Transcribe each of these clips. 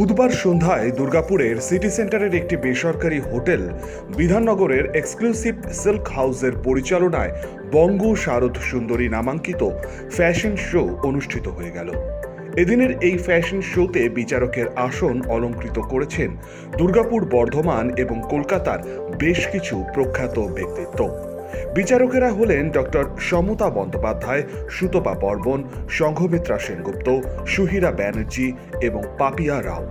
বুধবার সন্ধ্যায় দুর্গাপুরের সিটি সেন্টারের একটি বেসরকারি হোটেল বিধাননগরের এক্সক্লুসিভ সিল্ক হাউসের পরিচালনায় বঙ্গ শারদ সুন্দরী নামাঙ্কিত ফ্যাশন শো অনুষ্ঠিত হয়ে গেল। এদিনের এই ফ্যাশন শোতে বিচারকের আসন অলঙ্কৃত করেছেন দুর্গাপুর বর্ধমান এবং কলকাতার বেশ কিছু প্রখ্যাত ব্যক্তিত্ব। বিচারকেরা হলেন ডক্টর সমতা বন্দ্যোপাধ্যায়, সুতপা বর্মন, সংঘমিত্রা সেনগুপ্ত, সুহিরা ব্যানার্জি এবং পাপিয়া রাও।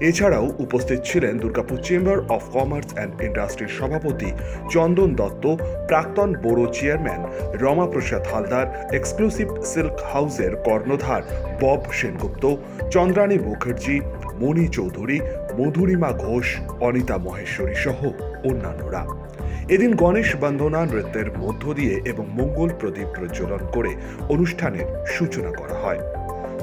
এছাড়াও উপস্থিত ছিলেন Durgapur chamber of commerce and ইন্ডাস্ট্রির সভাপতি চন্দন দত্ত, প্রাক্তন borough chairman Ramaprasad Haldar, exclusive silk হাউসের কর্ণধার বব সেনগুপ্ত চন্দ্রাণী মুখার্জি মণি চৌধুরী, মধুরিমা ঘোষ, অনিতা মহেশ্বরী সহ অন্যান্যরা। এদিন গণেশ বন্দনা নৃত্যের মধ্য দিয়ে এবং মঙ্গল প্রদীপ প্রজ্বলন করে অনুষ্ঠানের সূচনা করা হয়।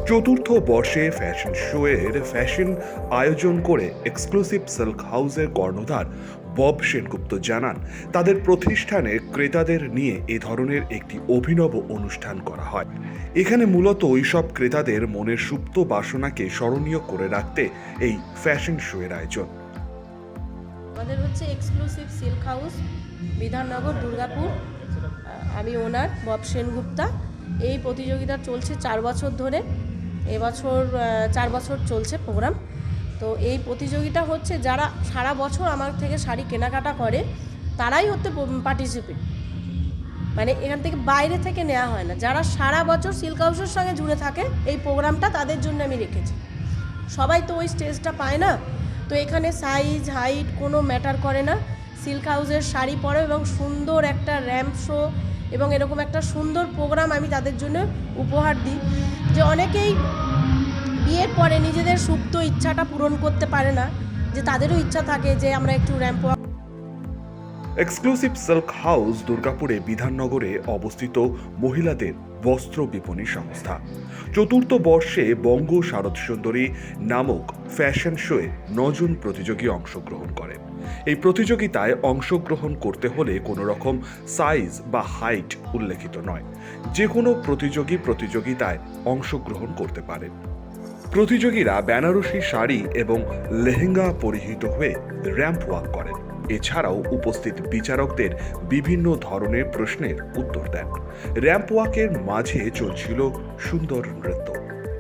চতুর্থ বর্ষে ফ্যাশন শো এর ফ্যাশন আয়োজন করে এক্সক্লুসিভ সিল্ক হাউসের কর্ণধার বব সেনগুপ্ত জানান, তাদের প্রতিষ্ঠানে ক্রেতাদের নিয়ে এ ধরনের একটি অভিনব অনুষ্ঠান করা হয়। এখানে মূলত ওইসব ক্রেতাদের মনের সুপ্ত বাসনাকে স্মরণীয় করে রাখতে এই ফ্যাশন শো এর আয়োজন। আমাদের হচ্ছে exclusive silk house Bidhannagar, Durgapur. আমি ওনার, বব সেনগুপ্তা। এই প্রতিযোগিতা চলছে চার বছর ধরে। এবছর চার বছর চলছে প্রোগ্রাম তো এই প্রতিযোগিতা হচ্ছে যারা সারা বছর আমার থেকে শাড়ি কেনাকাটা করে, তারাই হচ্ছে পার্টিসিপেট মানে এখান থেকে বাইরে থেকে নেওয়া হয় না। যারা সারা বছর সিল্ক হাউসের সঙ্গে জুড়ে থাকে, এই প্রোগ্রামটা তাদের জন্য আমি রেখেছি। সবাই তো ওই স্টেজটা পায় না? তো এখানে সাইজ হাইট কোনো ম্যাটার করে না। সিল্ক হাউসের শাড়ি পরে এবং সুন্দর একটা র্যাম্প শো এবং এরকম একটা সুন্দর প্রোগ্রাম আমি তাদের জন্য উপহার দিই। যে অনেকেই বিয়ের পরে নিজেদের সুপ্ত ইচ্ছাটা পূরণ করতে পারে না, যে তাদেরও ইচ্ছা থাকে যে আমরা একটু র্যাম্প এক্সক্লুসিভ সিল্ক হাউস দুর্গাপুরে বিধাননগরে অবস্থিত মহিলাদের বস্ত্র বিপণী সংস্থা। চতুর্থ বর্ষে বঙ্গ শারদ সুন্দরী নামক ফ্যাশন শোয়ে নজন প্রতিযোগী অংশগ্রহণ করেন এই প্রতিযোগিতায় অংশগ্রহণ করতে হলে কোনো রকম সাইজ বা হাইট উল্লেখিত নয়। যে কোনো প্রতিযোগী প্রতিযোগিতায় অংশগ্রহণ করতে পারেন প্রতিযোগীরা বেনারসি শাড়ি এবং লেহেঙ্গা পরিহিত হয়ে র্যাম্প ওয়াক করেন। এছাড়াও উপস্থিত বিচারকদের বিভিন্ন ধরনের প্রশ্নের উত্তর দেন। র্যাম্প ওয়াকের মাঝে চলছিল সুন্দর নৃত্য।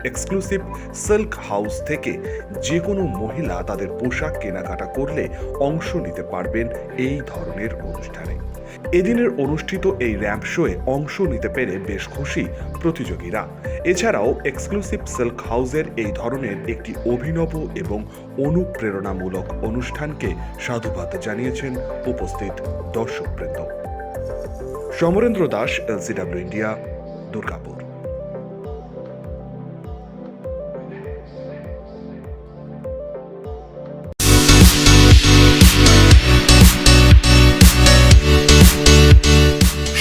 এক্সক্লুসিভ সিল্ক হাউস থেকে যে কোনো মহিলা তাদের পোশাক কেনাকাটা করলে অংশ নিতে পারবেন এই ধরনের অনুষ্ঠানে। এদিনের অনুষ্ঠিত এই র্যাম্প শোয়ে অংশ নিতে পেরে বেশ খুশি প্রতিযোগীরা। এছাড়াও এক্সক্লুসিভ সিল্ক হাউজের এই ধরনের একটি অভিনব এবং অনুপ্রেরণামূলক অনুষ্ঠানকে সাধুবাদ জানিয়েছেন উপস্থিত দর্শকবৃন্দ। Samarendra Das LCW India Durgapur.